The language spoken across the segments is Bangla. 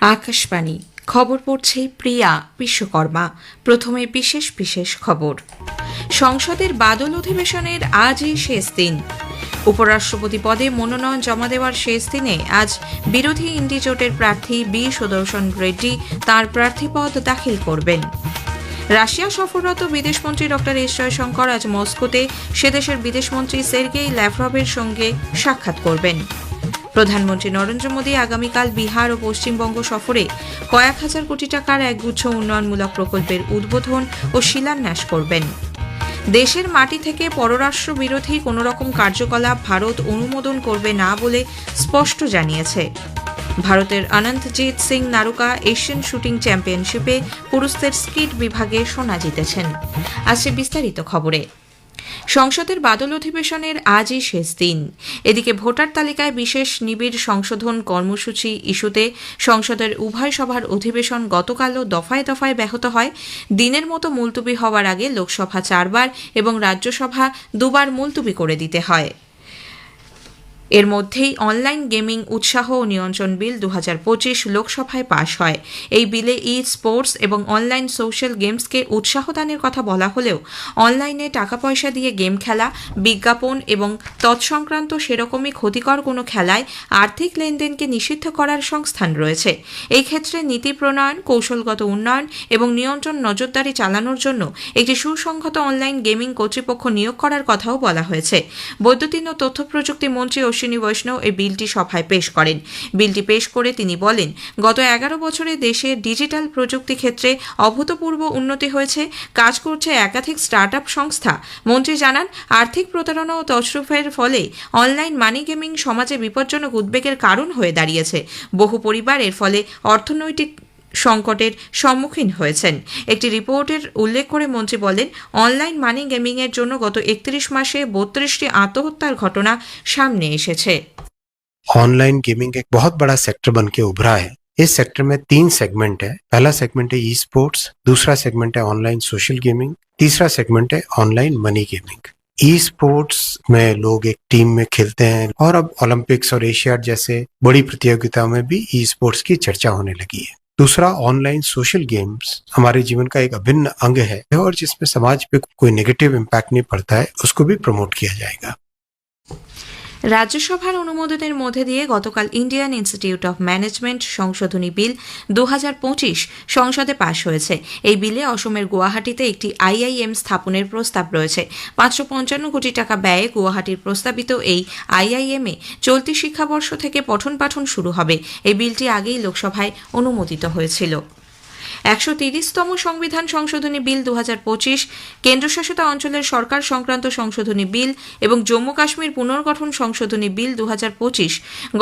আকাশবাণী। খবর পড়ছে প্রিয়া বিশ্বকর্মা। প্রথমে বিশেষ বিশেষ খবর। সংসদের বাদল অধিবেশনের আজই শেষ দিন। উপরাষ্ট্রপতি পদে মনোনয়ন জমা দেওয়ার শেষ দিনে আজ বিরোধী ইন্ডি জোটের প্রার্থী বি সুদর্শন রেড্ডি তাঁর প্রার্থীপদ দাখিল করবেন। রাশিয়া সফররত বিদেশমন্ত্রী ডক্টর এস জয়শঙ্কর আজ মস্কোতে সে দেশের বিদেশমন্ত্রী সের্গেই ল্যাভরভের সঙ্গে সাক্ষাৎ করবেন। প্রধানমন্ত্রী নরেন্দ্র মোদী আগামীকাল বিহার ও পশ্চিমবঙ্গ সফরে কয়েক হাজার কোটি টাকার একগুচ্ছ উন্নয়নমূলক প্রকল্পের উদ্বোধন ও শিলান্যাস করবেন। দেশের মাটি থেকে পররাষ্ট্র বিরোধী কোনো রকম কার্যকলাপ ভারত অনুমোদন করবে না বলে স্পষ্ট জানিয়েছে। ভারতের অনন্তজিৎ সিং নারুকা এশিয়ান শুটিং চ্যাম্পিয়নশিপে পুরুষদের স্কিট বিভাগে সোনা জিতেছেন। আসছে বিস্তারিত খবরে। সংসদের বাদল অধিবেশনের আজই শেষ দিন। এদিকে ভোটার তালিকায় বিশেষ নিবিড় সংশোধন কর্মসূচি ইস্যুতে সংসদের উভয় সভার অধিবেশন গতকালও দফায় দফায় ব্যাহত হয়। দিনের মতো মুলতুবি হওয়ার আগে লোকসভা চারবার এবং রাজ্যসভা দুবার মুলতুবি করে দিতে হয়। এর মধ্যেই অনলাইন গেমিং উৎসাহ ও নিয়ন্ত্রণ বিল দু পঁচিশ লোকসভায় পাশ হয়। এই বিলে ই স্পোর্টস এবং অনলাইন সোশ্যাল গেমসকে উৎসাহ দানের কথা বলা হলেও অনলাইনে টাকা পয়সা দিয়ে গেম খেলা, বিজ্ঞাপন এবং তৎসংক্রান্ত সেরকমই ক্ষতিকর কোনো খেলায় আর্থিক লেনদেনকে নিষিদ্ধ করার সংস্থান রয়েছে। এই ক্ষেত্রে নীতি প্রণয়ন, কৌশলগত উন্নয়ন এবং নিয়ন্ত্রণ নজরদারি চালানোর জন্য একটি সুসংহত অনলাইন গেমিং কর্তৃপক্ষ নিয়োগ করার কথাও বলা হয়েছে। বৈদ্যুতিন ও তথ্য প্রযুক্তি মন্ত্রী অশ্বিনী বৈষ্ণব এই বিলটি সভায় পেশ করেন। বিলটি পেশ করে তিনি বলেন, গত এগারো বছরে দেশে ডিজিটাল প্রযুক্তি ক্ষেত্রে অভূতপূর্ব উন্নতি হয়েছে, কাজ করছে একাধিক স্টার্ট সংস্থা। মন্ত্রী জানান, আর্থিক প্রতারণা ও তছরুফের ফলে অনলাইন মানি গেমিং সমাজে বিপজ্জনক উদ্বেগের কারণ হয়ে দাঁড়িয়েছে। বহু পরিবার এর ফলে অর্থনৈতিক সংকটের সম্মুখীন হয়েছেন একটি রিপোর্টের উল্লেখ করে মন্ত্রী বলেন অনলাইন মানি গেমিংয়ের জন্য গত একত্রিশ মাসে বত্রিশটি আত্মহত্যার ঘটনা সামনে এসেছে ऑनलाइन गेमिंग एक बहुत बड़ा सेक्टर बन के उभरा है इस सेक्टर में तीन सेगमेंट है पहला सेगमेंट है ई स्पोर्ट्स दूसरा सेगमेंट है ऑनलाइन सोशल गेमिंग तीसरा सेगमेंट है online money gaming esports में लोग एक टीम में खेलते हैं और अब ओलंपिक्स और एशियाड जैसे बड़ी प्रतियोगिताओं में भी ई स्पोर्ट्स की चर्चा होने लगी है दूसरा ऑनलाइन सोशल गेम्स हमारे जीवन का एक अभिन्न अंग है और जिसमें समाज पे कोई नेगेटिव इम्पैक्ट नहीं पड़ता है, उसको भी प्रमोट किया जाएगा। রাজ্যসভার অনুমোদনের মধ্যে দিয়ে গতকাল ইন্ডিয়ান ইনস্টিটিউট অফ ম্যানেজমেন্ট সংশোধনী বিল দু হাজার পঁচিশ সংসদে পাশ হয়েছে। এই বিলে অসমের গুয়াহাটিতে একটি আইআইএম স্থাপনের প্রস্তাব রয়েছে। পাঁচশো পঞ্চান্ন কোটি টাকা ব্যয়ে গুয়াহাটির প্রস্তাবিত এই আইআইএমে চলতি শিক্ষাবর্ষ থেকে পঠন পাঠন শুরু হবে। এই বিলটি আগেই লোকসভায় অনুমোদিত হয়েছিল। একশো তিরিশতম সংবিধান সংশোধনী বিল দু পঁচিশ, কেন্দ্রশাসিত অঞ্চলের সরকার সংক্রান্ত সংশোধনী বিল এবং জম্মু কাশ্মীর পুনর্গঠন সংশোধনী বিল দু পঁচিশ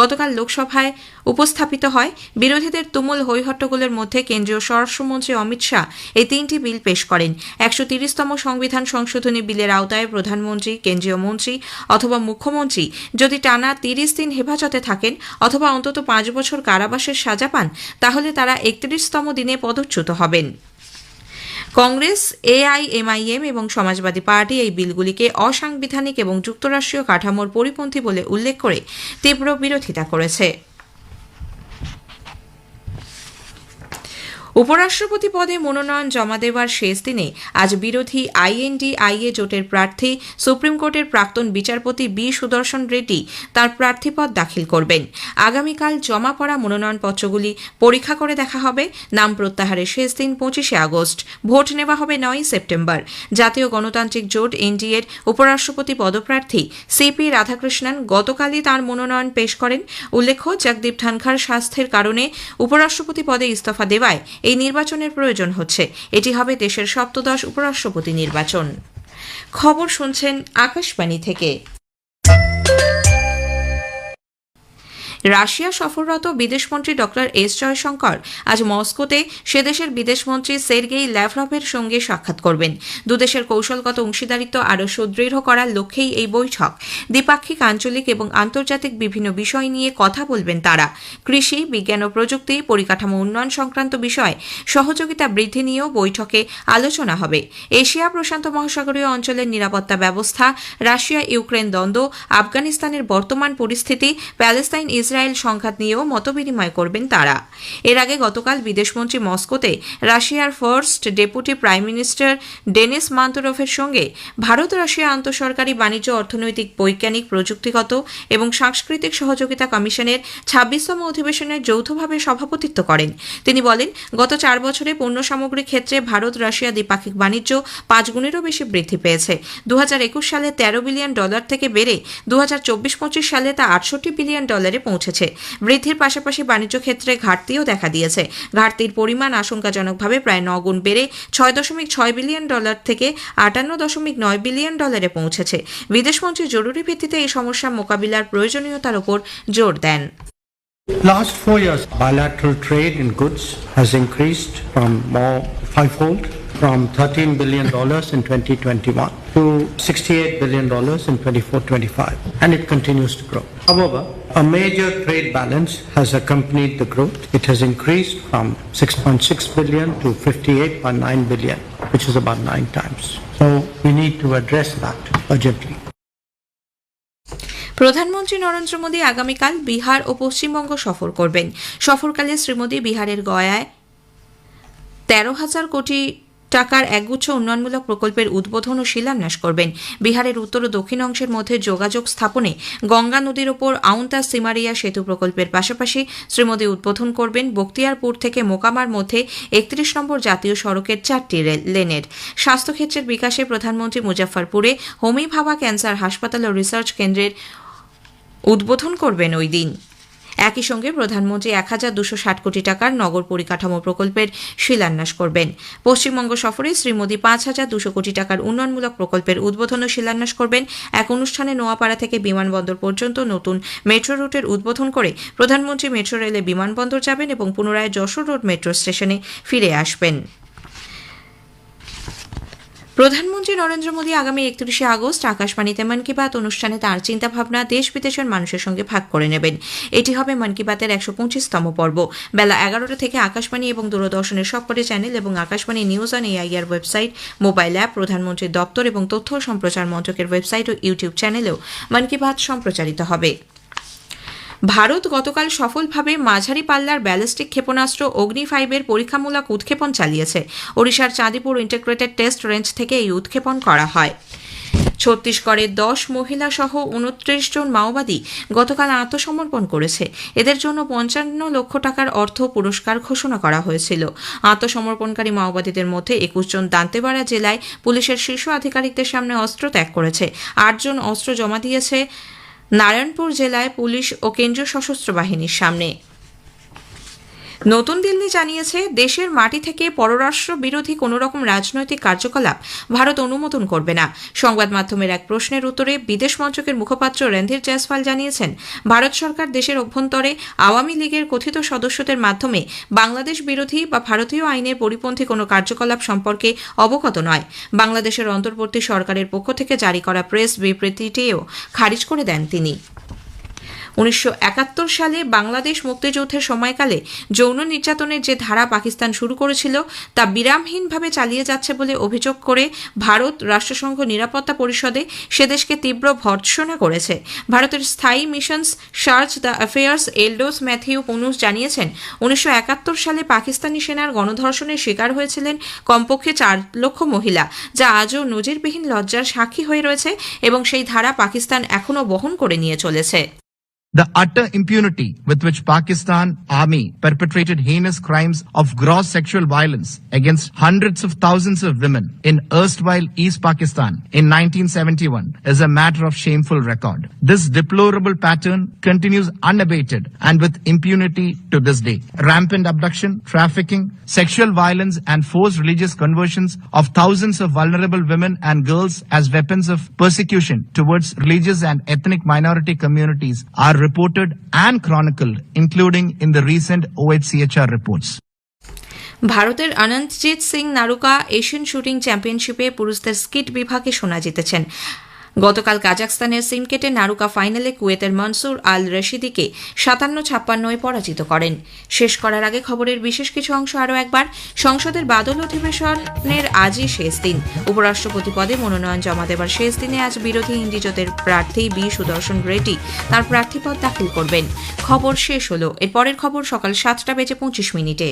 গতকাল লোকসভায় উপস্থাপিত হয়। বিরোধীদের তুমুল হৈহট্টগোলের মধ্যে কেন্দ্রীয় স্বরাষ্ট্রমন্ত্রী অমিত শাহ এই তিনটি বিল পেশ করেন। একশো তিরিশতম সংবিধান সংশোধনী বিলের আওতায় প্রধানমন্ত্রী, কেন্দ্রীয় মন্ত্রী অথবা মুখ্যমন্ত্রী যদি টানা তিরিশ দিন হেফাজতে থাকেন অথবা অন্তত পাঁচ বছর কারাবাসের সাজা পান, তাহলে তারা একত্রিশতম দিনে পদচ্যুত হবেন। কংগ্রেস, এআইএমআইএম এবং সমাজবাদী পার্টি এই বিলগুলিকে অসাংবিধানিক এবং যুক্তরাষ্ট্রীয় কাঠামোর পরিপন্থী বলে উল্লেখ করে তীব্র বিরোধিতা করেছে। উপরাষ্ট্রপতি পদে মনোনয়ন জমা দেওয়ার শেষ দিনে আজ বিরোধী আইএনডি আইএনডিআইএ জোটের প্রার্থী, সুপ্রিম কোর্টের প্রাক্তন বিচারপতি বি সুদর্শন রেড্ডি তার প্রার্থীপদ দাখিল করবেন। আগামীকাল জমা পড়া মনোনয়নপত্রগুলি পরীক্ষা করে দেখা হবে। নাম প্রত্যাহারের শেষ দিন পঁচিশে আগস্ট। ভোট নেওয়া হবে নয় সেপ্টেম্বর। জাতীয় গণতান্ত্রিক জোট এনডিএর উপরাষ্ট্রপতি পদপ্রার্থী সিপি রাধাকৃষ্ণন গতকালই তার মনোনয়ন পেশ করেন। উল্লেখ্য, জগদীপ ধনখার স্বাস্থ্যের কারণে উপরাষ্ট্রপতি পদে ইস্তফা দেওয়ায় এই নির্বাচনের প্রয়োজন হচ্ছে। এটি হবে দেশের সপ্তদশ উপরাষ্ট্রপতি নির্বাচন। খবর শুনছেন আকাশবাণী থেকে। রাশিয়া সফররত বিদেশমন্ত্রী ডক্টর এস জয়শঙ্কর আজ মস্কোতে সে দেশের বিদেশমন্ত্রী সের্গেই ল্যাভরভের সঙ্গে সাক্ষাৎ করবেন। দুদেশের কৌশলগত অংশীদারিত্ব আরও সুদৃঢ় করার লক্ষ্যেই এই বৈঠক। দ্বিপাক্ষিক, আঞ্চলিক এবং আন্তর্জাতিক বিভিন্ন বিষয় নিয়ে কথা বলবেন তারা। কৃষি, বিজ্ঞান ও প্রযুক্তি, পরিকাঠামো উন্নয়ন সংক্রান্ত বিষয়, সহযোগিতা বৃদ্ধি নিয়েও বৈঠকে আলোচনা হবে। এশিয়া প্রশান্ত মহাসাগরীয় অঞ্চলের নিরাপত্তা ব্যবস্থা রাশিয়া ইউক্রেন দ্বন্দ্ব, আফগানিস্তানের বর্তমান পরিস্থিতি প্যালেস্তাইন ইসরায়েল ইসরায়েল সংঘাত নিয়েও মতবিনিময় করবেন তারা। এর আগে গতকাল বিদেশমন্ত্রী মস্কোতে রাশিয়ার first deputy prime minister Denis মান্তরফের সঙ্গে ভারত রাশিয়া আন্তঃসরকারি বাণিজ্য, অর্থনৈতিক, বৈজ্ঞানিক, প্রযুক্তিগত এবং সাংস্কৃতিক সহযোগিতা কমিশনের ছাব্বিশতম অধিবেশনে যৌথভাবে সভাপতিত্ব করেন। তিনি বলেন, গত চার বছরে পণ্য সামগ্রী ক্ষেত্রে ভারত রাশিয়া দ্বিপাক্ষিক বাণিজ্য পাঁচ গুণেরও বেশি বৃদ্ধি পেয়েছে। দু হাজার একুশ সালে তেরো বিলিয়ন ডলার থেকে বেড়ে দু হাজার চব্বিশ পঁচিশ সালে তা আটষট্টি বিলিয়ন ডলারে পৌঁছেছে। বৃদ্ধির পাশাপাশি বাণিজ্য ক্ষেত্রে ঘাটতিও দেখা দিয়েছে। ঘাটতির পরিমাণ আশঙ্কাজনকভাবে প্রায় নগুণ বেড়ে ছয় দশমিক ছয় বিলিয়ন ডলার থেকে আটান্ন দশমিক নয় বিলিয়ন ডলারে পৌঁছেছে। বিদেশমন্ত্রী জরুরি ভিত্তিতে এই সমস্যা মোকাবিলার প্রয়োজনীয়তার উপর জোর দেন। Last four years, bilateral trade in goods has increased from more fivefold, from $13 billion in 2021 to $68 billion in 24-25, and it continues to grow. However, a major trade balance has accompanied the growth. It has increased from 6.6 billion to 58.9 billion, which is about nine times. So we need to address that urgently. প্রধানমন্ত্রী নরেন্দ্র মোদী আগামীকাল বিহার ও পশ্চিমবঙ্গ সফর করবেন সফরকালে শ্রী মোদী বিহারের গয়ায় তেরো হাজার কোটি টাকার একগুচ্ছ উন্নয়নমূলক প্রকল্পের উদ্বোধন ও শিলান্যাস করবেন। বিহারের উত্তর ও দক্ষিণ অংশের মধ্যে যোগাযোগ স্থাপনে গঙ্গা নদীর ওপর আউন্তা সিমারিয়া সেতু প্রকল্পের পাশাপাশি শ্রী মোদী উদ্বোধন করবেন বক্তিয়ারপুর থেকে মোকামার মধ্যে একত্রিশ নম্বর জাতীয় সড়কের চারটি লেনের। স্বাস্থ্যক্ষেত্রের বিকাশে প্রধানমন্ত্রী মুজাফরপুরে হোমি ভাবা ক্যান্সার হাসপাতাল ও রিসার্চ কেন্দ্রের উদ্বোধন করবেন ওই দিন। একই সঙ্গে প্রধানমন্ত্রী এক হাজার দুশো ষাট কোটি টাকার নগর পরিকাঠামো প্রকল্পের শিলান্যাস করবেন। পশ্চিমবঙ্গ সফরে শ্রী মোদী পাঁচ হাজার দুশো কোটি টাকার উন্নয়নমূলক প্রকল্পের উদ্বোধন ও শিলান্যাস করবেন। এক অনুষ্ঠানে নোয়াপাড়া থেকে বিমানবন্দর পর্যন্ত নতুন মেট্রো রুটের উদ্বোধন করে প্রধানমন্ত্রী মেট্রো রেলে বিমানবন্দর যাবেন এবং পুনরায় যশোর রোড মেট্রো স্টেশনে ফিরে আসবেন। প্রধানমন্ত্রী নরেন্দ্র মোদী আগামী একত্রিশে আগস্ট আকাশবাণীতে মন কি বাত অনুষ্ঠানে তাঁর চিন্তাভাবনা দেশ বিদেশের মানুষের সঙ্গে ভাগ করে নেবেন। এটি হবে মন কি বাতের একশো পঁচিশতম পর্ব। বেলা এগারোটা থেকে আকাশবাণী এবং দূরদর্শনের সবকটি চ্যানেল এবং Akashvani news on AIR website, mobile app, প্রধানমন্ত্রীর দপ্তর এবং তথ্য সম্প্রচার মন্ত্রকের ওয়েবসাইট ও ইউটিউব চ্যানেলেও মন কি বাত সম্প্রচারিত হবে। ভারত গতকাল সফলভাবে মাঝারি পাল্লার ব্যালিস্টিক ক্ষেপণাস্ত্র অগ্নি ফাইভের পরীক্ষামূলক উৎক্ষেপণ চালিয়েছে। ওড়িশার চাঁদিপুর ইন্টিগ্রেটেড টেস্ট রেঞ্জ থেকে এই উৎক্ষেপণ করা হয়। ছত্তিশগড়ের দশ মহিলা সহ উনত্রিশ জন মাওবাদী গতকাল আত্মসমর্পণ করেছে। এদের জন্য পঞ্চান্ন লক্ষ টাকার অর্থ পুরস্কার ঘোষণা করা হয়েছিল। আত্মসমর্পণকারী মাওবাদীদের মধ্যে একুশ জন দান্তেবাড়া জেলায় পুলিশের শীর্ষ আধিকারিকদের সামনে অস্ত্র ত্যাগ করেছে। আটজন অস্ত্র জমা দিয়েছে নারায়ণপুর জেলায় পুলিশ ও কেন্দ্রীয় সশস্ত্র বাহিনীর সামনে। নতুন দিল্লি জানিয়েছে, দেশের মাটি থেকে পররাষ্ট্র বিরোধী কোনো রকম রাজনৈতিক কার্যকলাপ ভারত অনুমোদন করবে না। সংবাদ মাধ্যমের এক প্রশ্নের উত্তরে বিদেশ মন্ত্রকের মুখপাত্র রণধীর জয়সওয়াল জানিয়েছেন, ভারত সরকার দেশের অভ্যন্তরে আওয়ামী লীগের কথিত সদস্যদের মাধ্যমে বাংলাদেশ বিরোধী বা ভারতীয় আইনের পরিপন্থী কোনো কার্যকলাপ সম্পর্কে অবগত নয়। বাংলাদেশের অন্তর্বর্তী সরকারের পক্ষ থেকে জারি করা প্রেস বিবৃতিটিও খারিজ করে দেন তিনি। উনিশশো একাত্তর সালে বাংলাদেশ মুক্তিযুদ্ধের সময়কালে যৌন নির্যাতনের যে ধারা পাকিস্তান শুরু করেছিল, তা বিরামহীনভাবে চালিয়ে যাচ্ছে বলে অভিযোগ করে ভারত রাষ্ট্রসংঘ নিরাপত্তা পরিষদে সে দেশকে তীব্র ভর্ৎসনা করেছে। ভারতের স্থায়ী missions chargé d'affaires Eldos Mathew Punnoose জানিয়েছেন, উনিশশো একাত্তর সালে পাকিস্তানি সেনার গণধর্ষণের শিকার হয়েছিলেন কমপক্ষে চার লক্ষ মহিলা, যা আজও নজিরবিহীন লজ্জার সাক্ষী হয়ে রয়েছে এবং সেই ধারা পাকিস্তান এখনও বহন করে নিয়ে চলেছে। The utter impunity with which Pakistan army perpetrated heinous crimes of gross sexual violence against hundreds of thousands of women in erstwhile East Pakistan in 1971 is a matter of shameful record. This deplorable pattern continues unabated and with impunity to this day. Rampant abduction, trafficking, sexual violence and forced religious conversions of thousands of vulnerable women and girls as weapons of persecution towards religious and ethnic minority communities are reported and chronicled, including in the recent OHCHR reports. ভারতের অনন্তজিৎ সিং নারুকা এশিয়ান শুটিং চ্যাম্পিয়নশিপে পুরুষদের স্কিট বিভাগে সোনা জিতেছেন গতকাল কাজাকস্তানের সিনকেটে নারুকা ফাইনালে কুয়েতের মনসুর আল রশিদিকে সাতান্ন ছাপ্পান্নয় পরাজিত করেন। শেষ করার আগে খবরের বিশেষ কিছু অংশ আরও একবার। সংসদের বাদল অধিবেশনের আজই শেষ দিন। উপরাষ্ট্রপতি পদে মনোনয়ন জমা দেবার শেষ দিনে আজ বিরোধী ইন্ডিজোটের প্রার্থী বি সুদর্শন রেড্ডি তার প্রার্থীপদ দাখিল করবেন। খবর শেষ হলো। এরপরের খবর সকাল সাতটা বেজে পঁচিশ মিনিটে।